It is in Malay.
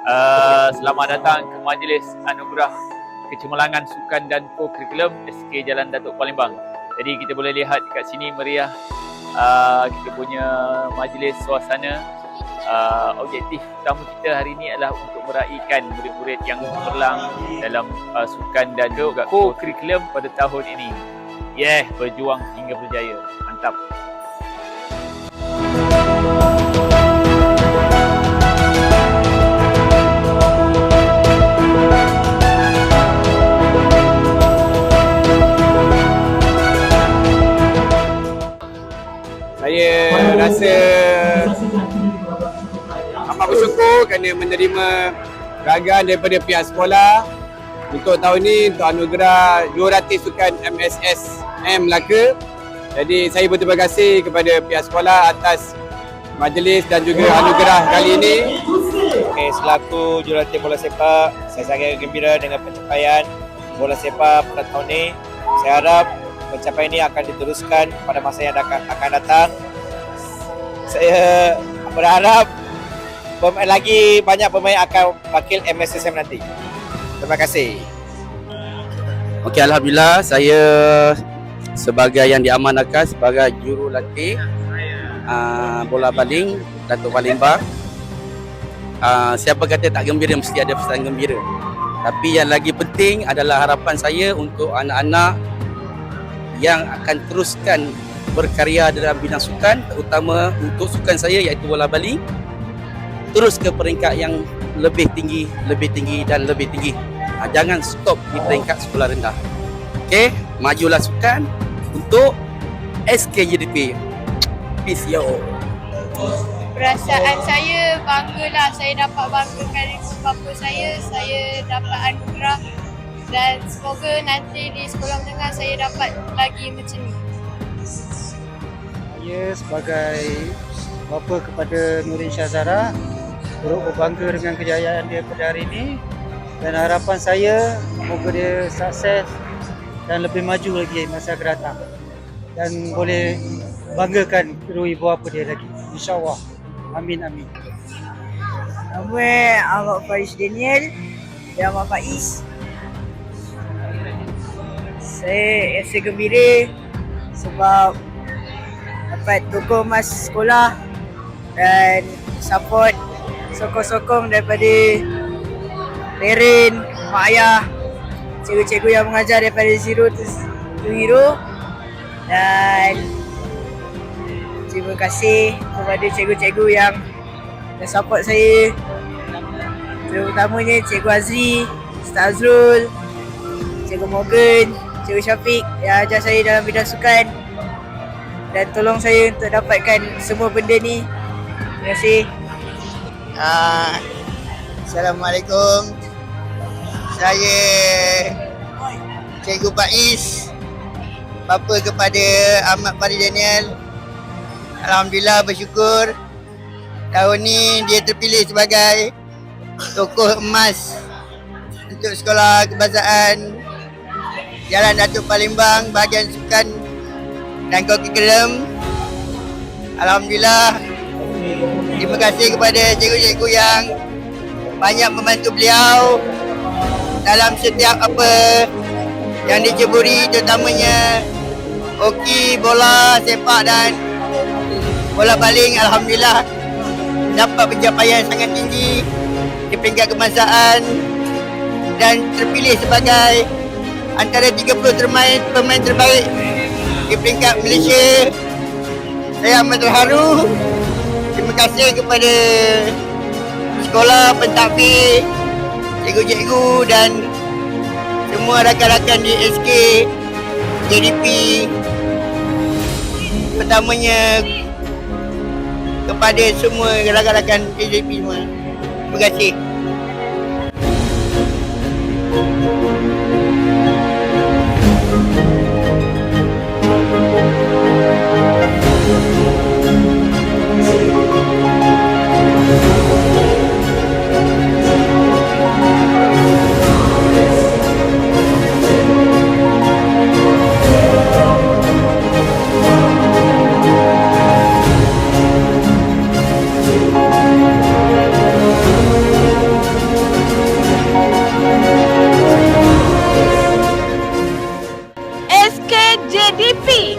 Uh, selamat datang ke Majlis Anugerah Kecemerlangan Sukan dan Kokurikulum SK Jalan Datuk Palembang. Jadi kita boleh lihat kat sini meriah uh, kita punya majlis suasana. Uh, objektif utama kita hari ini adalah untuk meraihkan murid-murid yang cemerlang dalam uh, sukan dan kokurikulum pada tahun ini. Yeah, berjuang hingga berjaya. Mantap. Rasa amat bersyukur kerana menerima peragaan daripada pihak sekolah untuk tahun ini untuk anugerah jurulatih sukan MSS M Melaka. Jadi saya berterima kasih kepada pihak sekolah atas majlis dan juga anugerah kali ini. Okay, selaku jurulatih bola sepak, saya sangat gembira dengan pencapaian bola sepak pada tahun ini. Saya harap pencapaian ini akan diteruskan pada masa yang akan datang. Saya berharap pemain lagi banyak pemain akan wakil MSSM nanti. Terima kasih. Okey, Alhamdulillah saya sebagai yang diamanahkan sebagai jurulatih uh, bola baling Datuk Palembang. Uh, siapa kata tak gembira mesti ada pesan gembira. Tapi yang lagi penting adalah harapan saya untuk anak-anak yang akan teruskan berkarya dalam bidang sukan terutama untuk sukan saya iaitu bola baling terus ke peringkat yang lebih tinggi, lebih tinggi dan lebih tinggi. Ha, jangan stop di peringkat sekolah rendah. Okey, majulah sukan untuk SKJDP. Peace yo. Perasaan saya banggalah saya dapat banggakan bapa saya, saya dapat anugerah dan semoga nanti di sekolah menengah saya dapat lagi macam ni. Saya sebagai bapa kepada Nurin Syahzara turut berbangga dengan kejayaan dia pada hari ini. Dan harapan saya semoga dia sukses dan lebih maju lagi masa akan datang. Dan boleh banggakan kedua ibu bapa dia lagi. insyaAllah. Amin amin. Nama Ahmad Faris Daniel dan Ahmad Faiz. Saya rasa gembira sebab dapat tokong mas sekolah dan support sokong-sokong daripada parent, mak ayah, cikgu-cikgu yang mengajar daripada zero to, to hero dan terima kasih kepada cikgu-cikgu yang dan support saya. Terutamanya Cikgu Azri, Ustaz Azrul, Cikgu Morgan, Cikgu Syafiq yang ajar saya dalam bidang sukan dan tolong saya untuk dapatkan semua benda ni. Terima kasih. Uh, Assalamualaikum. Saya Cikgu Faiz. Bapa kepada Ahmad Farid Daniel. Alhamdulillah bersyukur tahun ni dia terpilih sebagai tokoh emas untuk sekolah kebangsaan Jalan Datuk Palembang bahagian sukan dan kurikulum. Alhamdulillah terima kasih kepada cikgu-cikgu yang banyak membantu beliau dalam setiap apa yang diceburi terutamanya hoki, bola, sepak dan bola baling Alhamdulillah dapat pencapaian sangat tinggi di peringkat kebangsaan dan terpilih sebagai antara 30 termain pemain terbaik di peringkat Malaysia. Saya amat terharu. Terima kasih kepada sekolah, pentadbir, cikgu-cikgu dan semua rakan-rakan di SK, JDP. Pertamanya kepada semua rakan-rakan KJP semua. Terima kasih. KJDP.